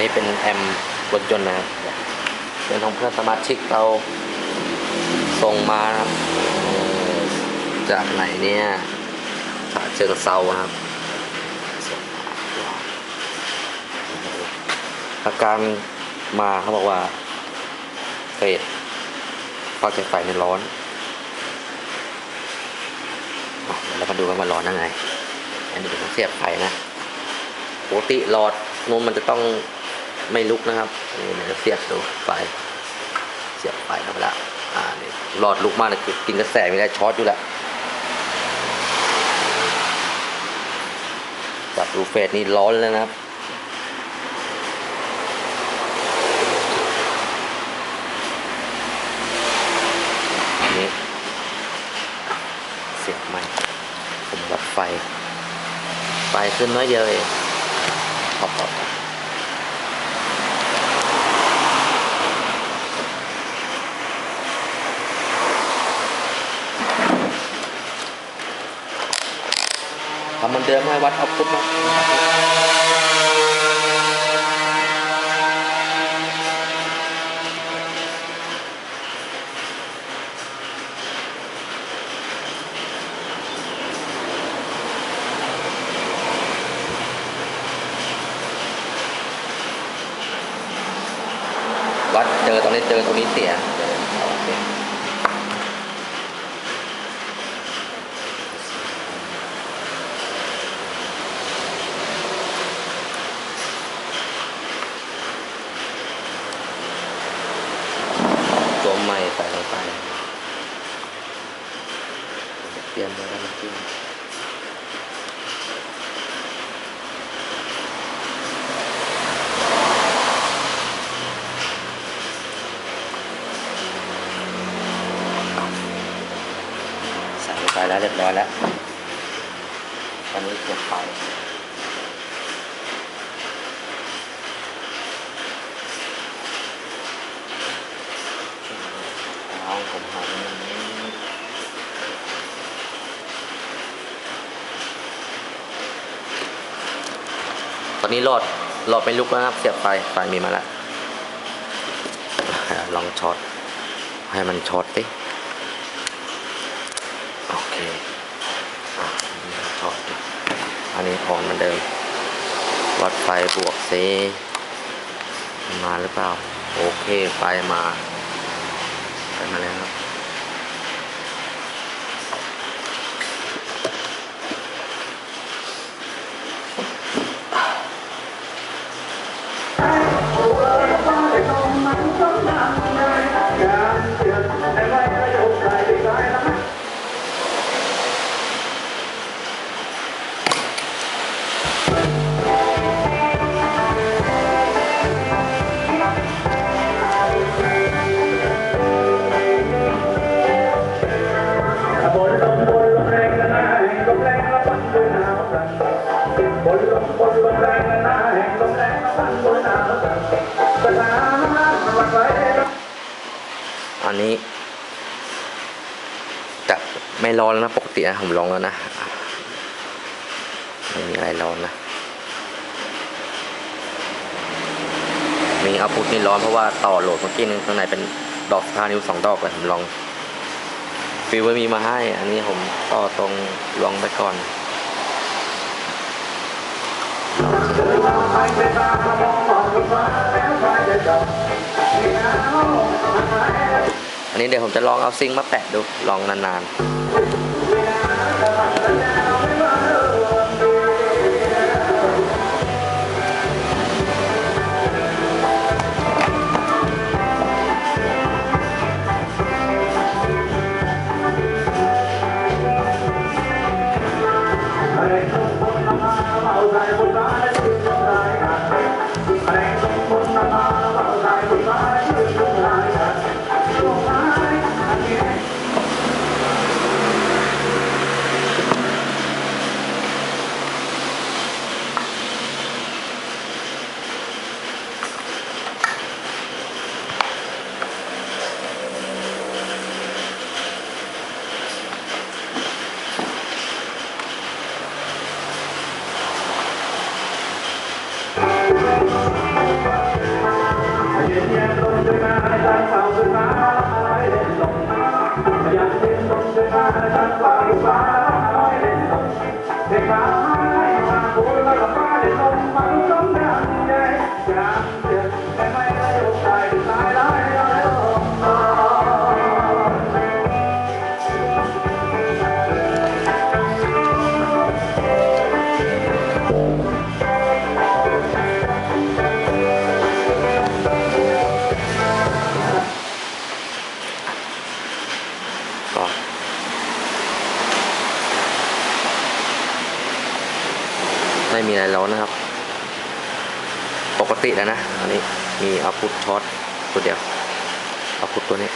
นี้เป็นแอมรถยนต์นะครับเป็นของเพื่อนสมาชิกเราส่งมาครับจากไหนเนี่ยฉะเชิงเซานะครับ อาการมาเขาบอกว่าเฟดปลั๊กไฟในร้อนเรามาดูกันว่าร้อนยังไง อันนี้ผมเสียบไฟนะปกติหลอดนูนมันจะต้อง ไม่ลุกนะครับนี่เดี๋ยวเสียบดูไฟเสียบไฟเข้าไปละอ่านี่หลอดลุกมากเลยคือกินกระแสไม่ได้ช็อตอยู่แล้วจับดูเฟสนี่ร้อนแล้วนะครับนี้เสียบใหม่ผมวัดไฟ ไฟขึ้นน้อยเดียวเองพอพำเหมันเดิมให้วัดเอาพุทธมาวัดเจอตรงนี้เจอตรงนี้เสียโอเคตัวใหม่ใส่ลงไป เตรียมไว้แล้วน้ำจิ้มใส่ลงไปแล้วเรียบร้อยแล้วตอนนี้เก็บไฟเอาผมหาตรงนี้ต อนนี้หลอดหลอดไม่ลุกแล้วครับเสียบไฟไฟมีมาแล้วลองช็อตให้มันช็อตดิโอเคช็อตอันนี้ออนเหมือนเดิมหลอดไฟบวกเซมาหรือเปล่า โอเคไฟมาไฟมาแล้วครับ บนลมบนลมแรงนะแห่งลมแรงละวันด้วยหนาวสั่นานะมันหวั่นไหวอันนี้จะไม่ร้อนแล้วนะปกตินะผมลองแล้วนะไม่มีอะไรร้อนนะมีเอาพุทนี่ร้อนเพราะว่าต่อโหลดเมื่อกี้นึงข้างในเป็นดอกพานิ้วสองดอกเลยผมลองฟิลไม่มีมาให้ อันนี้ผมต่อตรงลองไปก่อน อันนี้เดี๋ยวผมจะลองเอาซิงค์มาแปะดู ลองนานๆ non se va dal pari pari, อะไรร้อนนะครับ ปกติแล้วนะ อันนี้มีเอาพุทช็อตตัวเดียวเอาพุทตัวนี้